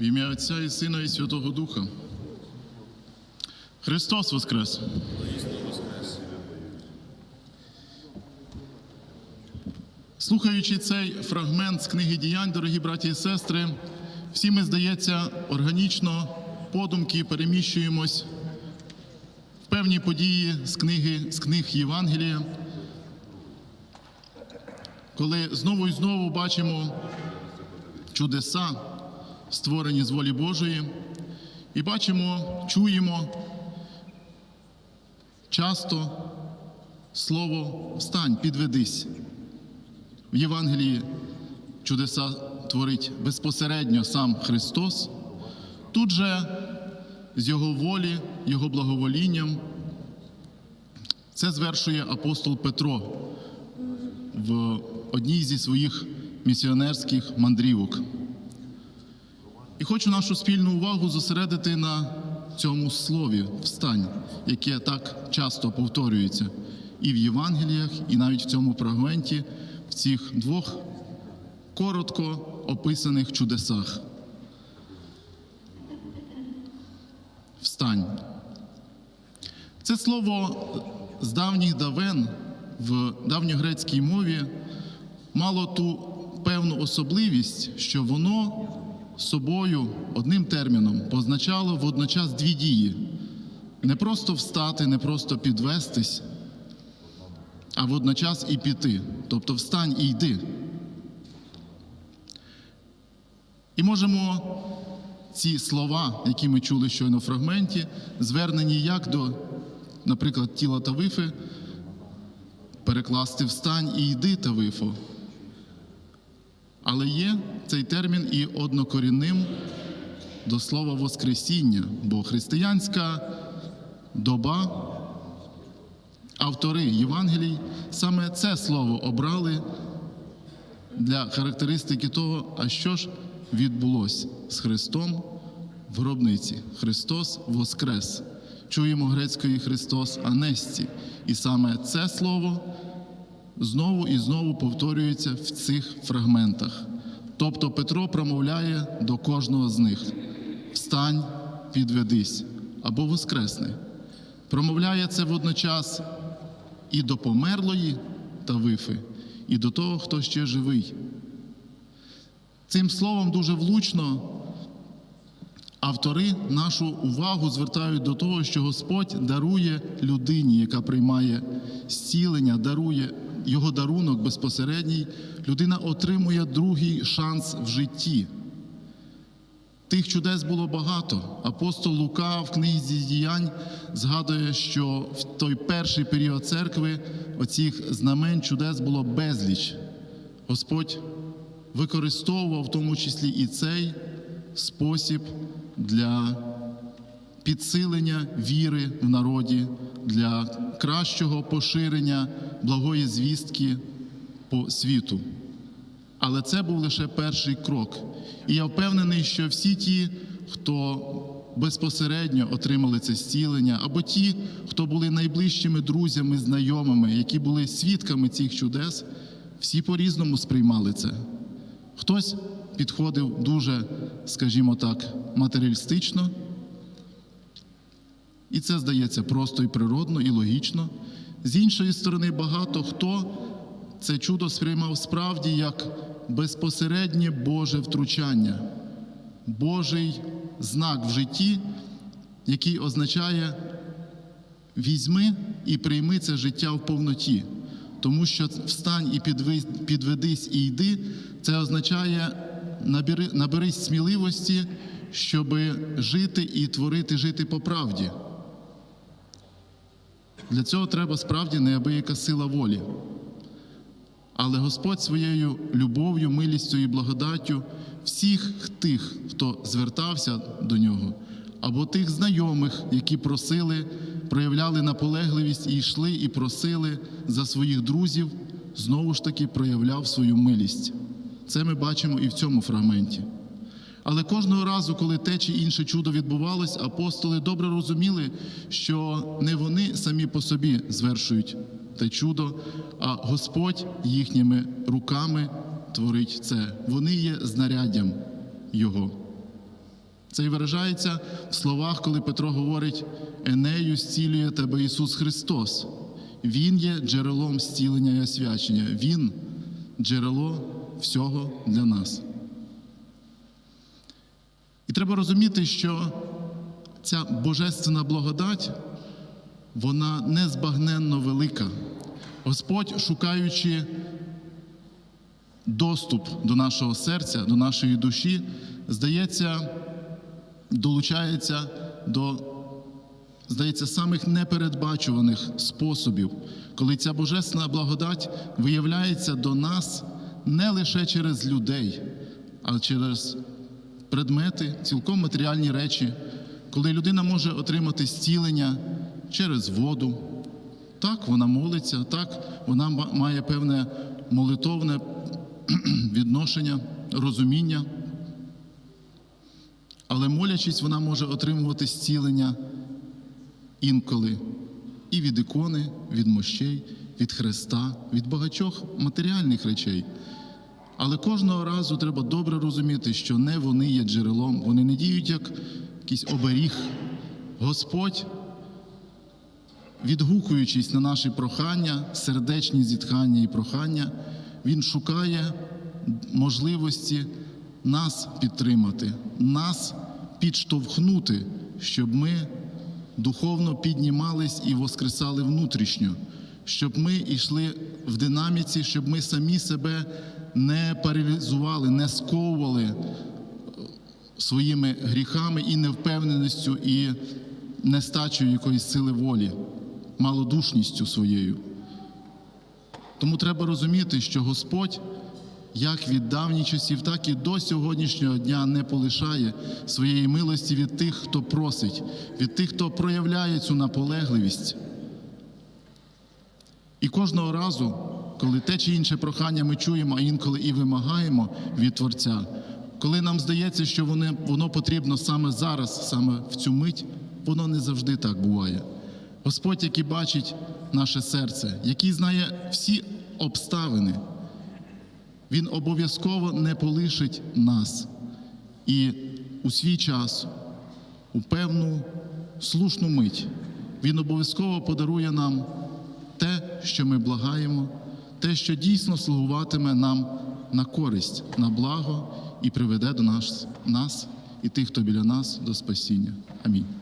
В ім'я Отця і Сина і Святого Духа. Христос Воскрес! Слухаючи цей фрагмент з книги діянь, дорогі браті і сестри, всі ми, здається, органічно подумки переміщуємось в певні події з книги з книг Євангелія, коли знову і знову бачимо чудеса, створені з волі Божої, і бачимо, чуємо часто слово встань, підведись. В Євангелії чудеса творить безпосередньо сам Христос. Тут же з Його волі, Його благоволінням це звершує апостол Петро в одній зі своїх місіонерських мандрівок. І хочу нашу спільну увагу зосередити на цьому слові встань, яке так часто повторюється і в Євангеліях, і навіть в цьому фрагменті, в цих двох коротко описаних чудесах. Встань. Це слово з давніх давен в давньогрецькій мові мало ту певну особливість, що воно собою одним терміном позначало водночас дві дії: не просто встати, не просто підвестись, а водночас і піти. Тобто встань і йди. І можемо ці слова, які ми чули щойно в фрагменті, звернені як до, наприклад, тіла Тавифи, перекласти встань і йди Тавифо. Але є цей термін і однокорінним до слова Воскресіння, бо християнська доба, автори Євангелій саме це слово обрали для характеристики того, а що ж відбулося з Христом в гробниці. Христос Воскрес. Чуємо грецької Христос Анесті. І саме це слово знову і знову повторюється в цих фрагментах. Тобто Петро промовляє до кожного з них: встань, підведись або воскресни. Промовляє це водночас і до померлої Тавифи, і до того, хто ще живий. Цим словом дуже влучно автори нашу увагу звертають до того, що Господь дарує людині, яка приймає зцілення, дарує його дарунок безпосередній, людина отримує другий шанс в житті. Тих чудес було багато. Апостол Лука в книзі діянь згадує, що в той перший період церкви оцих знамень чудес було безліч. Господь використовував в тому числі і цей спосіб для підсилення віри в народі, для кращого поширення благої звістки по світу. Але це був лише перший крок. І я впевнений, що всі ті, хто безпосередньо отримали це зцілення, або ті, хто були найближчими друзями, знайомими, які були свідками цих чудес, всі по-різному сприймали це. Хтось підходив дуже, скажімо так, матеріалістично, і це здається просто і природно, і логічно. З іншої сторони, багато хто це чудо сприймав справді як безпосереднє Боже втручання, Божий знак в житті, який означає візьми і прийми це життя в повноті. Тому що встань і підведись і йди, це означає набери, наберись сміливості, щоб жити і творити, жити по правді. Для цього треба справді неабияка сила волі. Але Господь своєю любов'ю, милістю і благодаттю всіх тих, хто звертався до нього, або тих знайомих, які просили, проявляли наполегливість і йшли, і просили за своїх друзів, знову ж таки проявляв свою милість. Це ми бачимо і в цьому фрагменті. Але кожного разу, коли те чи інше чудо відбувалось, апостоли добре розуміли, що не вони самі по собі звершують те чудо, а Господь їхніми руками творить це. Вони є знаряддям Його. Це і виражається в словах, коли Петро говорить: Енею зцілює тебе Ісус Христос. Він є джерелом зцілення і освячення. Він джерело всього для нас. І треба розуміти, що ця божественна благодать, вона незбагненно велика. Господь, шукаючи доступ до нашого серця, до нашої душі, здається, долучається до, здається, самих непередбачуваних способів, коли ця божественна благодать виявляється до нас не лише через людей, а через предмети, цілком матеріальні речі, коли людина може отримати зцілення через воду. Так, вона молиться, так, вона має певне молитовне відношення, розуміння. Але молячись, вона може отримувати зцілення інколи і від ікони, від мощей, від Христа, від багатьох матеріальних речей. Але кожного разу треба добре розуміти, що не вони є джерелом, вони не діють як якийсь оберіг. Господь, відгукуючись на наші прохання, сердечні зітхання і прохання, Він шукає можливості нас підтримати, нас підштовхнути, щоб ми духовно піднімались і воскресали внутрішньо, щоб ми йшли в динаміці, щоб ми самі себе не паралізували, не сковували своїми гріхами і невпевненістю, і нестачею якоїсь сили волі, малодушністю своєю. Тому треба розуміти, що Господь, як від давніх часів, так і до сьогоднішнього дня не полишає своєї милості від тих, хто просить, від тих, хто проявляє цю наполегливість. І кожного разу, коли те чи інше прохання ми чуємо, а інколи і вимагаємо від Творця, коли нам здається, що воно, воно потрібно саме зараз, саме в цю мить, воно не завжди так буває. Господь, який бачить наше серце, який знає всі обставини, Він обов'язково не полишить нас. І у свій час, у певну слушну мить, Він обов'язково подарує нам те, що ми благаємо, те, що дійсно слугуватиме нам на користь, на благо і приведе до нас, нас і тих, хто біля нас, до спасіння. Амінь.